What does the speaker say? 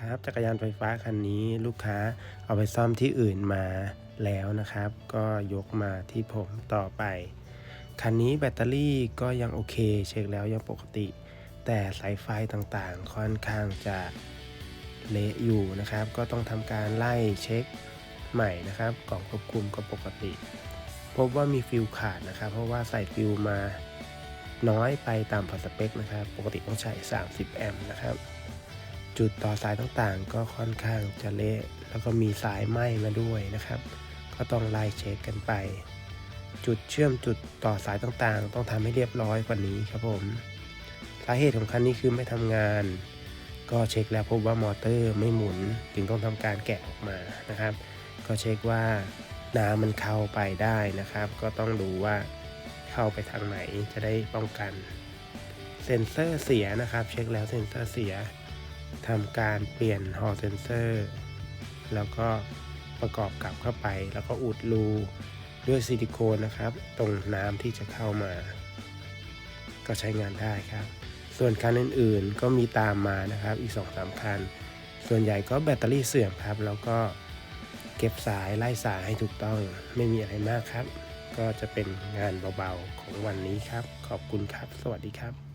ครับ จักรยานไฟฟ้าคันนี้ลูกค้าเอาไปซ่อมที่อื่นมาแล้วนะครับ ก็ยกมาที่ผมต่อไป คันนี้แบตเตอรี่ก็ยังโอเค เช็คแล้วยังปกติ แต่สายไฟต่างๆ ค่อนข้างจะเละอยู่นะครับ ก็ต้องทำการไล่เช็คใหม่นะครับกล่องควบคุมก็ปกติ พบว่ามีฟิลขาดนะครับ เพราะว่าใส่ฟิลมาน้อยไปตามพอสเปคนะครับ ปกติต้องใช้ 30 แอมป์นะครับ จุดต่อสายต่างๆ ก็ค่อนข้างจะเละ แล้วก็มีสายไหม้มาด้วยนะครับ ก็ต้องไล่เช็คกันไป จุดเชื่อมจุดต่อสายต่างๆ ต้องทำให้เรียบร้อยกว่านี้ครับผม สาเหตุของคันนี้คือไม่ทำงาน ก็เช็คแล้วพบว่ามอเตอร์ไม่หมุนจึงต้องทำการแกะออกมานะครับ ก็เช็คว่าน้ำมันเข้าไปได้นะครับ ก็ต้องดูว่าเข้าไปทางไหนจะได้ป้องกัน เซ็นเซอร์เสียนะครับ เช็คแล้วเซ็นเซอร์เสีย ทำการเปลี่ยนฮอลเซนเซอร์ แล้วก็ประกอบกลับเข้าไป แล้วก็อุดรูด้วยซิลิโคนนะครับ ตรงน้ำที่จะเข้ามา ก็ใช้งานได้ครับ ส่วนคันอื่นๆก็มีตามมานะครับ อีก2อสาคัน ส่วนใหญ่ก็แบตเตอรี่เสื่อมครับ แล้วก็เก็บสายไล่สายให้ถูกต้องไม่มีอะไรมากครับ ก็จะเป็นงานเบาๆของวันนี้ครับ ขอบคุณครับ สวัสดีครับ